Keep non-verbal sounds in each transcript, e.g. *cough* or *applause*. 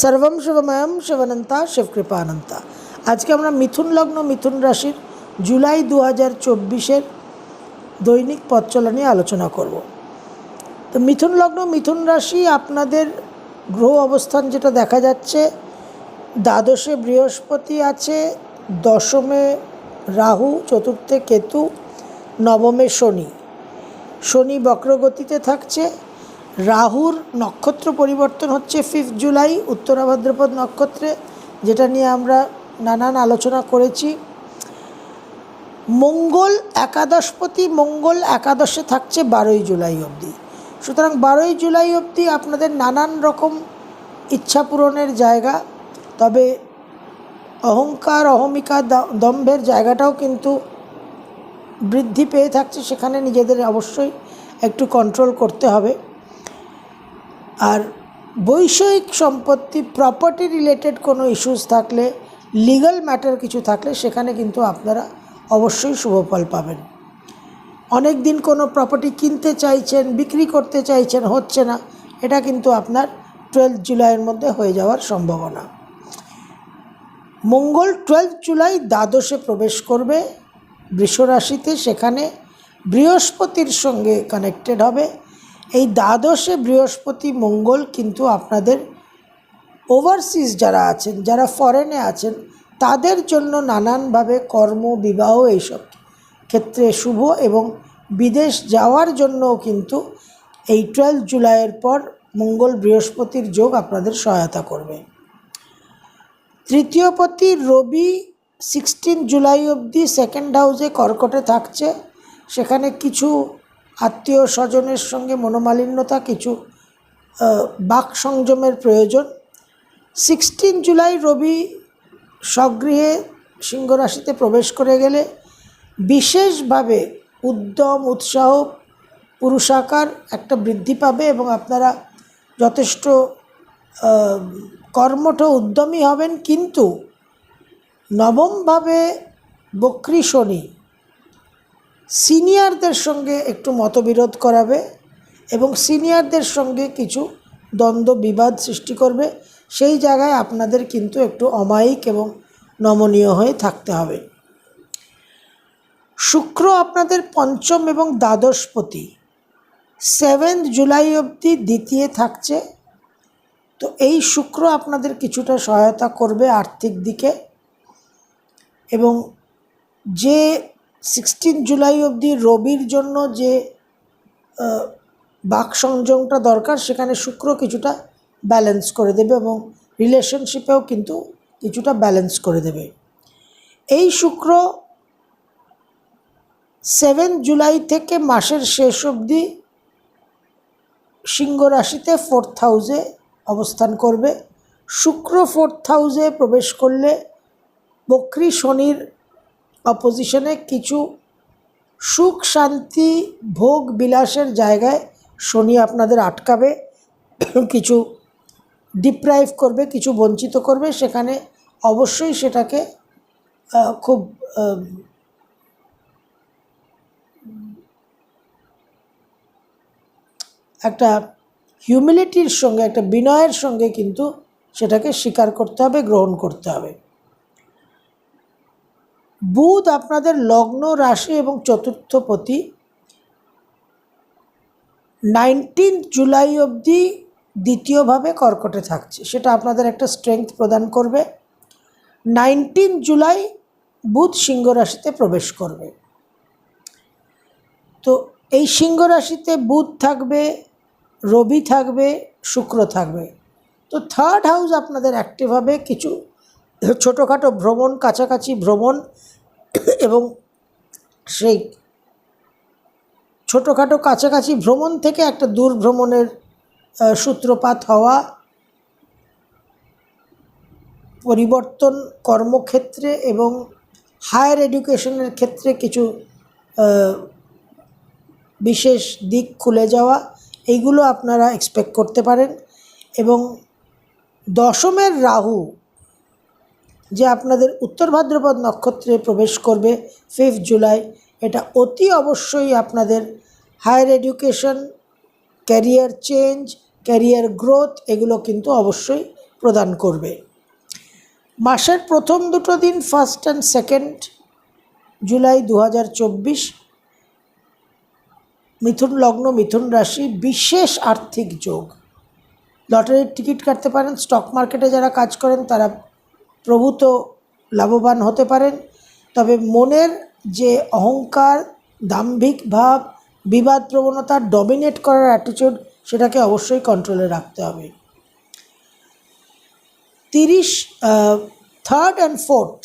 সর্বম শিবময়ম শিবনন্তা শিবকৃপানন্তা। আজকে আমরা মিথুন লগ্ন, মিথুন রাশির জুলাই দু হাজার চব্বিশের দৈনিক পথ চলা নিয়ে আলোচনা করব। তো মিথুন লগ্ন, মিথুন রাশি আপনাদের গ্রহ অবস্থান যেটা দেখা যাচ্ছে, দ্বাদশে বৃহস্পতি আছে, দশমে রাহু, চতুর্থে কেতু, নবমে শনি। শনি বক্রগতিতে থাকছে রাহুর নক্ষত্র পরিবর্তন হচ্ছে ফিফথ জুলাই উত্তরা ভাদ্রপদ নক্ষত্রে, যেটা নিয়ে আমরা নানান আলোচনা করেছি। মঙ্গল একাদশপতি মঙ্গল একাদশে থাকছে বারোই জুলাই অবধি। সুতরাং বারোই জুলাই অবধি আপনাদের নানান রকম ইচ্ছা পূরণের জায়গা, তবে অহংকার, অহমিকা দম্ভের জায়গাটাও কিন্তু বৃদ্ধি পেয়ে থাকছে, সেখানে নিজেদের অবশ্যই একটু কন্ট্রোল করতে হবে। আর বৈষয়িক সম্পত্তি প্রপার্টি রিলেটেড কোনো ইস্যুস থাকলে লিগ্যাল ম্যাটার কিছু থাকলে সেখানে কিন্তু আপনারা অবশ্যই শুভ ফল পাবেন। অনেক দিন কোনো প্রপার্টি কিনতে চাইছেন, বিক্রি করতে চাইছেন, হচ্ছে না, এটা কিন্তু আপনার টুয়েলভ জুলাইয়ের মধ্যে হয়ে যাওয়ার সম্ভাবনা। মঙ্গল টুয়েলভ জুলাই দ্বাদশে প্রবেশ করবে বৃষ রাশিতে সেখানে বৃহস্পতির সঙ্গে কানেক্টেড হবে। এই দ্বাদশে বৃহস্পতি মঙ্গল কিন্তু আপনাদের ওভারসিজ যারা আছেন, যারা ফরেনে আছেন, তাদের জন্য নানানভাবে কর্ম, বিবাহ এইসব ক্ষেত্রে শুভ এবং বিদেশ যাওয়ার জন্যও কিন্তু এই টুয়েলভ জুলাইয়ের পর মঙ্গল বৃহস্পতির যোগ আপনাদের সহায়তা করবে। তৃতীয়পতি রবি সিক্সটিন জুলাই অবধি সেকেন্ড হাউসে কর্কটে থাকছে। সেখানে কিছু আত্মীয় স্বজনের সঙ্গে মনোমালিন্যতা কিছু বাক সংযমের প্রয়োজন। সিক্সটিন জুলাই রবি স্বগৃহে সিংহ রাশিতে প্রবেশ করে গেলে বিশেষভাবে উদ্যম, উৎসাহ, পুরুষাকার একটা বৃদ্ধি পাবে এবং আপনারা যথেষ্ট কর্মঠ, উদ্যমী হবেন। কিন্তু নবমভাবে বক্রী শনি সিনিয়রদের সঙ্গে একটু মতবিরোধ করাবে এবং সিনিয়রদের সঙ্গে কিছু দ্বন্দ্ব বিবাদ সৃষ্টি করবে, সেই জায়গায় আপনাদের কিন্তু একটু অমায়িক এবং নমনীয় হয়ে থাকতে হবে। শুক্র আপনাদের পঞ্চম এবং দ্বাদশপতি। সেভেন্থ জুলাই অবধি দ্বিতীয় থাকছে। তো এই শুক্র আপনাদের কিছুটা সহায়তা করবে আর্থিক দিকে এবং যে সিক্সটিন জুলাই অবধি রবির জন্য যে বাক সংযমটা দরকার, সেখানে শুক্র কিছুটা ব্যালেন্স করে দেবে এবং রিলেশনশিপেও কিন্তু কিছুটা ব্যালেন্স করে দেবে। এই শুক্র সেভেন জুলাই থেকে মাসের শেষ অবধি সিংহ রাশিতে ফোর্থ হাউসে অবস্থান করবে। শুক্র ফোর্থ হাউসে প্রবেশ করলে বক্রি শনির অপোজিশনে কিছু সুখ, শান্তি, ভোগ, বিলাসের জায়গায় শনি আপনাদের আটকাবে, কিছু ডিপ্রাইভ করবে, কিছু বঞ্চিত করবে, সেখানে অবশ্যই সেটাকে খুব একটা হিউমিলিটির সঙ্গে, একটা বিনয়ের সঙ্গে কিন্তু সেটাকে স্বীকার করতে হবে, গ্রহণ করতে হবে। বুধ আপনাদের লগ্ন রাশি এবং চতুর্থপতি নাইনটিন জুলাই অবধি দ্বিতীয়ভাবে কর্কটে থাকছে, সেটা আপনাদের একটা স্ট্রেংথ প্রদান করবে। নাইনটিন জুলাই বুধ সিংহ রাশিতে প্রবেশ করবে। তো এই সিংহ রাশিতে বুধ থাকবে, রবি থাকবে, শুক্র থাকবে। তো থার্ড হাউস আপনাদের অ্যাক্টিভ হবে, কিছু ছোটোখাটো ভ্রমণ, কাছাকাছি ভ্রমণ এবং সেই ছোটোখাটো কাছাকাছি ভ্রমণ থেকে একটা দূর ভ্রমণের সূত্রপাত হওয়া পরিবর্তন কর্মক্ষেত্রে এবং হায়ার এডুকেশনের ক্ষেত্রে কিছু বিশেষ দিক খুলে যাওয়া, এইগুলো আপনারা এক্সপেক্ট করতে পারেন এবং দশমের রাহু যে আপনাদের উত্তর ভাদ্রপদ নক্ষত্রে প্রবেশ করবে ফিফথ জুলাই এটা অতি অবশ্যই আপনাদের higher education career change career growth এগুলো কিন্তু অবশ্যই প্রদান করবে। মাসের প্রথম দুটো দিন ফার্স্ট অ্যান্ড সেকেন্ড জুলাই দু হাজার চব্বিশ, মিথুন লগ্ন, মিথুন রাশি, বিশেষ আর্থিক যোগ। লটারির টিকিট কাটতে পারেন স্টক মার্কেটে যারা কাজ করেন তারা প্রভূত লাভবান হতে পারেন। তবে মনের যে অহংকার, দাম্ভিক ভাব, বিবাদ প্রবণতা ডমিনেট করার অ্যাটিটিউড সেটাকে অবশ্যই কন্ট্রোলে রাখতে হবে। তিরিশ third and fourth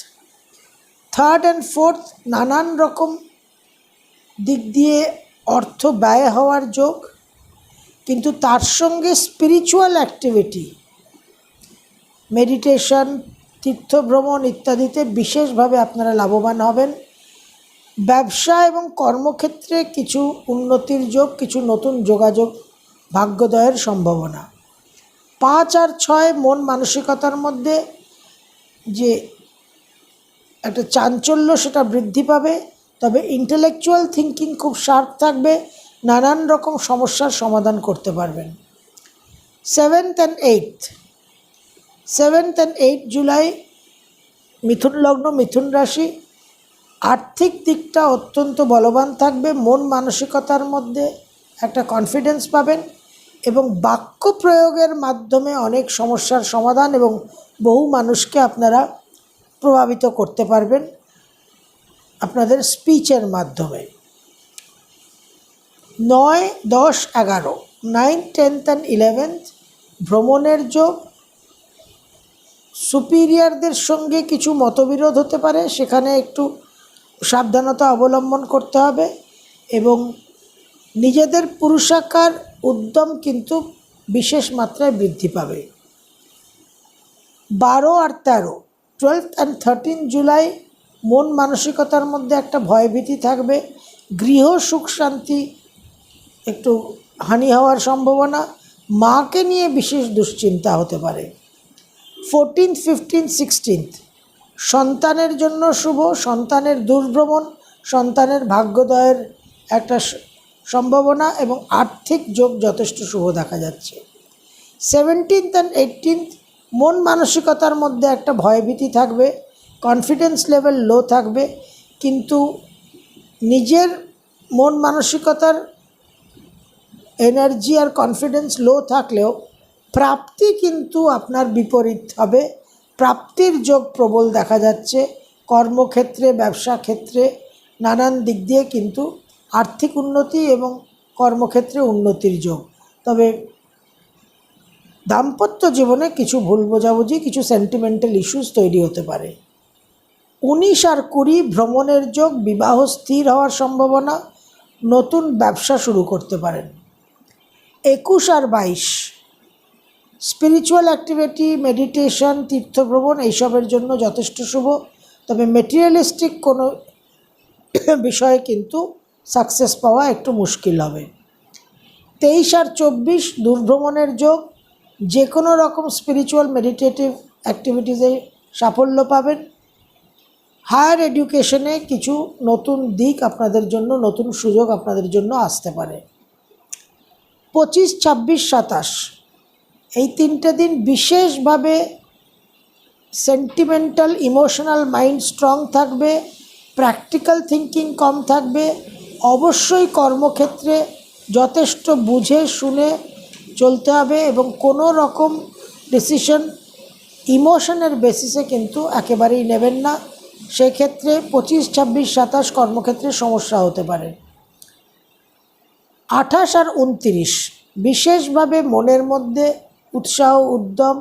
third and fourth নানান রকম দিক দিয়ে অর্থ ব্যয় হওয়ার যোগ, কিন্তু তার সঙ্গে স্পিরিচুয়াল অ্যাক্টিভিটি মেডিটেশন তীর্থভ্রমণ ইত্যাদিতে বিশেষভাবে আপনারা লাভবান হবেন। ব্যবসা এবং কর্মক্ষেত্রে কিছু উন্নতির যোগ, কিছু নতুন যোগাযোগ ভাগ্যোদয়ের সম্ভাবনা। পাঁচ আর ছয় মন মানসিকতার মধ্যে যে একটা চাঞ্চল্য সেটা বৃদ্ধি পাবে, তবে ইন্টেলেকচুয়াল থিঙ্কিং খুব শার্প থাকবে, নানান রকম সমস্যার সমাধান করতে পারবেন। Seventh and eight seventh and eight July, মিথুন লগ্ন, মিথুন রাশি। আর্থিক দিকটা অত্যন্ত বলবান থাকবে, মন মানসিকতার মধ্যে একটা কনফিডেন্স পাবেন এবং বাক্য প্রয়োগের মাধ্যমে অনেক সমস্যার সমাধান এবং বহু মানুষকে আপনারা প্রভাবিত করতে পারবেন আপনাদের স্পিচের মাধ্যমে। নয়, দশ, এগারো নাইন টেন্থ অ্যান্ড ইলেভেন্থ ভ্রমণের যোগ সুপিরিয়রদের সঙ্গে কিছু মতবিরোধ হতে পারে, সেখানে একটু সাবধানতা অবলম্বন করতে হবে এবং নিজেদের পুরুষাকার উদ্যম কিন্তু বিশেষ মাত্রায় বৃদ্ধি পাবে। বারো আর তেরো টুয়েলথ অ্যান্ড থার্টিন জুলাই মন মানসিকতার মধ্যে একটা ভয়ভীতি থাকবে। গৃহ সুখ শান্তি একটু হানি হওয়ার সম্ভাবনা। মাকে নিয়ে বিশেষ দুশ্চিন্তা হতে পারে। ফোরটিন্থ ফিফটিন সিক্সটিন্থ সন্তানের জন্য শুভ, সন্তানের দুর্ভ্রমণ, সন্তানের ভাগ্যোদয়ের একটা সম্ভাবনা এবং আর্থিক যোগ যথেষ্ট শুভ দেখা যাচ্ছে। সেভেন্টিন্থ অ্যান্ড এইটিন্থ মন মানসিকতার মধ্যে একটা ভয়ভীতি থাকবে কনফিডেন্স লেভেল লো থাকবে, কিন্তু নিজের মন মানসিকতার এনার্জি আর কনফিডেন্স লো থাকলেও প্রাপ্তি কিন্তু আপনার বিপরীত হবে। প্রাপ্তির যোগ প্রবল দেখা যাচ্ছে। কর্মক্ষেত্রে ব্যবসা ক্ষেত্রে নানান দিক দিয়ে কিন্তু আর্থিক উন্নতি এবং কর্মক্ষেত্রে উন্নতির যোগ। তবে দাম্পত্য জীবনে কিছু ভুল বোঝাবুঝি, কিছু সেন্টিমেন্টাল ইস্যুস তৈরি হতে পারে। উনিশ আর কুড়ি ভ্রমণের যোগ, বিবাহ স্থির হওয়ার সম্ভাবনা, নতুন ব্যবসা শুরু করতে পারেন। একুশ আর বাইশ স্পিরিচুয়াল অ্যাক্টিভিটি মেডিটেশন তীর্থভ্রমণ, এইসবের জন্য যথেষ্ট শুভ। তবে মেটেরিয়ালিস্টিক কোনো *coughs* বিষয়ে কিন্তু সাকসেস পাওয়া একটু মুশকিল হবে। তেইশ আর চব্বিশ, দুর্ভ্রমণের যোগ যে কোনো রকম স্পিরিচুয়াল মেডিটেটিভ অ্যাক্টিভিটিসে সাফল্য পাবেন। হায়ার এডুকেশনে কিছু নতুন দিক আপনাদের জন্য, নতুন সুযোগ আপনাদের জন্য আসতে পারে। পঁচিশ, ছাব্বিশ, সাতাশ এই তিনটে দিন বিশেষভাবে সেন্টিমেন্টাল ইমোশনাল মাইন্ড স্ট্রং থাকবে প্র্যাকটিক্যাল থিঙ্কিং কম থাকবে, অবশ্যই কর্মক্ষেত্রে যথেষ্ট বুঝে শুনে চলতে হবে এবং কোনো রকম ডিসিশন ইমোশনের বেসিসে কিন্তু একেবারেই নেবেন না। সেক্ষেত্রে পঁচিশ, ছাব্বিশ, সাতাশ কর্মক্ষেত্রে সমস্যা হতে পারে। আঠাশ আর উনত্রিশ বিশেষভাবে মনের মধ্যে উৎসাহ, উদ্যম,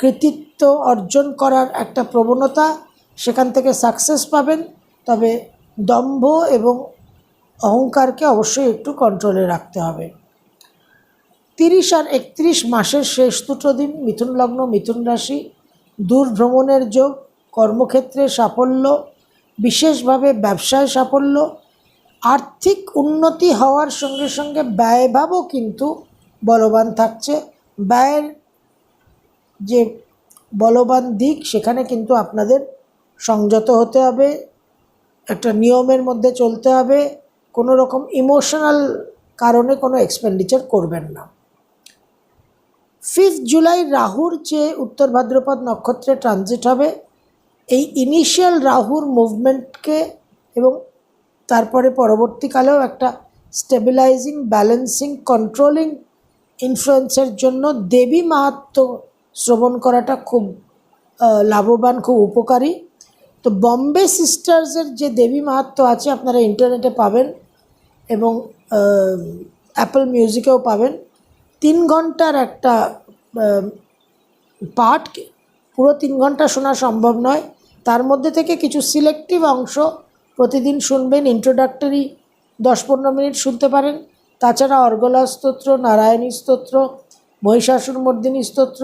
কৃতিত্ব অর্জন করার একটা প্রবণতা সেখান থেকে সাকসেস পাবেন। তবে দম্ভ এবং অহংকারকে অবশ্যই একটু কন্ট্রোলে রাখতে হবে। তিরিশ আর একত্রিশ মাসের শেষ দুটো দিন, মিথুন লগ্ন, মিথুন রাশি দূর ভ্রমণের যোগ, কর্মক্ষেত্রে সাফল্য, বিশেষভাবে ব্যবসায় সাফল্য, আর্থিক উন্নতি হওয়ার সঙ্গে সঙ্গে ব্যয়ভাবও কিন্তু বলবান থাকছে। ব্যয়ের যে বলবান দিক, সেখানে কিন্তু আপনাদের সংযত হতে হবে, একটা নিয়মের মধ্যে চলতে হবে, কোনো রকম ইমোশনাল কারণে কোনো এক্সপেন্ডিচার করবেন না। ফিফথ জুলাই রাহুর যে উত্তর ভাদ্রপদ নক্ষত্রে ট্রানজিট হবে। এই ইনিশিয়াল রাহুর মুভমেন্টকে এবং তারপরে পরবর্তীকালেও একটা স্টেবিলাইজিং, ব্যালেন্সিং, কন্ট্রোলিং ইনফ্লুয়েন্সের জন্য দেবী মাহাত্ম শ্রবণ করাটা খুব লাভবান, খুব উপকারী। তো বম্বে সিস্টার্সের যে দেবী মাহাত্ম আছে আপনারা ইন্টারনেটে পাবেন এবং অ্যাপল মিউজিকেও পাবেন। তিন ঘণ্টার একটা পাঠ, পুরো তিন ঘণ্টা শোনা সম্ভব নয়। তার মধ্যে থেকে কিছু সিলেক্টিভ অংশ প্রতিদিন শুনবেন ইন্ট্রোডাক্টরি দশ পনেরো মিনিট শুনতে পারেন। তাছাড়া অর্গলা স্তোত্র, নারায়ণী স্তোত্র, মহিষাসুর মর্দিনী স্তোত্র,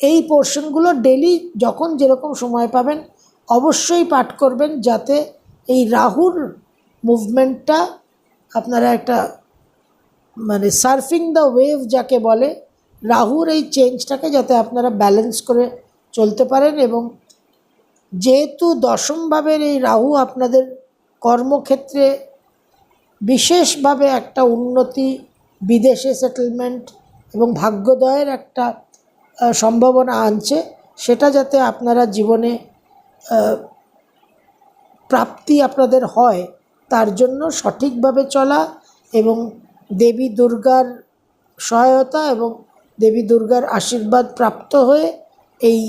এই পোর্শনগুলো ডেলি যখন যেরকম সময় পাবেন অবশ্যই পাঠ করবেন যাতে এই রাহুর মুভমেন্টটা আপনারা একটা মানে সার্ফিং দ্য ওয়েভ যাকে বলে, রাহুর এই চেঞ্জটাকে যাতে আপনারা ব্যালেন্স করে চলতে পারেন এবং যেহেতু দশম ভাবের এই রাহু আপনাদের কর্মক্ষেত্রে বিশেষভাবে একটা উন্নতি, বিদেশে সেটেলমেন্ট এবং ভাগ্যোদয়ের একটা সম্ভাবনা আনছে, সেটা যাতে আপনারা জীবনে প্রাপ্তি আপনাদের হয়, তার জন্য সঠিকভাবে চলা এবং দেবী দুর্গার সহায়তা এবং দেবী দুর্গার আশীর্বাদ প্রাপ্ত হয়ে এই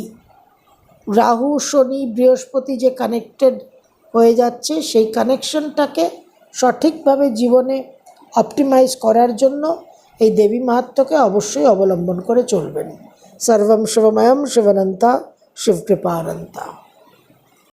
রাহু, শনি, বৃহস্পতি যে কানেক্টেড হয়ে যাচ্ছে, সেই কানেকশনটাকে সঠিকভাবে জীবনে অপটিমাইজ করার জন্য এই দেবী মাহাত্মকে অবশ্যই অবলম্বন করে চলবেন। সর্বম শুভময়ম শিবনন্তা শিবকৃপানন্তা